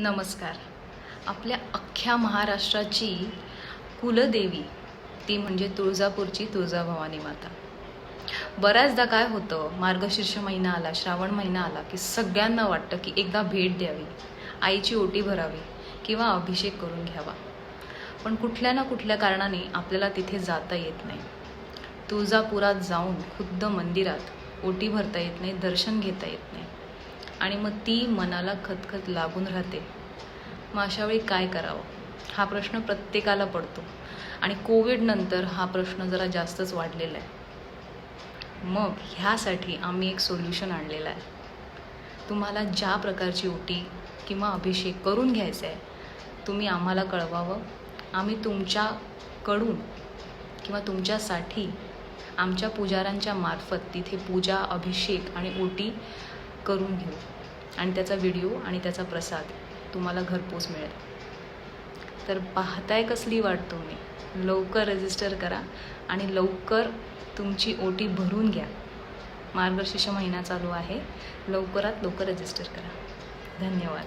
नमस्कार. आपल्या अख्ख्या महाराष्ट्राची कुलदेवी ती म्हणजे तुळजापूरची तुळजाभवानी माता. बऱ्याचदा काय होतं मार्गशीर्ष महिना आला श्रावण महिना आला की सगळ्यांना वाटतं की एकदा भेट द्यावी आईची ओटी भरावी किंवा अभिषेक करून घ्यावा. पण कुठल्या ना कुठल्या कारणाने आपल्याला तिथे जाता येत नाही. तुळजापुरात जाऊन खुद्द मंदिरात ओटी भरता येत नाही दर्शन घेता येत नाही. आणि मग ती मनाला खतखत लागून राहते. मग अशावेळी काय करावं? हा प्रश्न प्रत्येकाला पडतो. आणि कोविडनंतर हा प्रश्न जरा जास्तच वाढलेला आहे. मग ह्यासाठी आम्ही एक सोल्युशन आणलेलं आहे. तुम्हाला ज्या प्रकारची ओटी किंवा अभिषेक करून घ्यायचा आहे तुम्ही आम्हाला कळवावं. आम्ही तुमच्याकडून किंवा तुमच्यासाठी आमच्या पुजाऱ्यांच्या मार्फत तिथे पूजा अभिषेक आणि ओटी करून घेऊ. आणि त्याचा व्हिडिओ आणि त्याचा प्रसाद तुम्हाला घरपोच मिळेल. तर पाहताय कसली वाट तुम्ही. लवकर रजिस्टर करा आणि लवकर तुमची ओटी भरून घ्या. मार्गशीर्ष महिना चालू आहे. लवकरात लवकर रजिस्टर करा. धन्यवाद.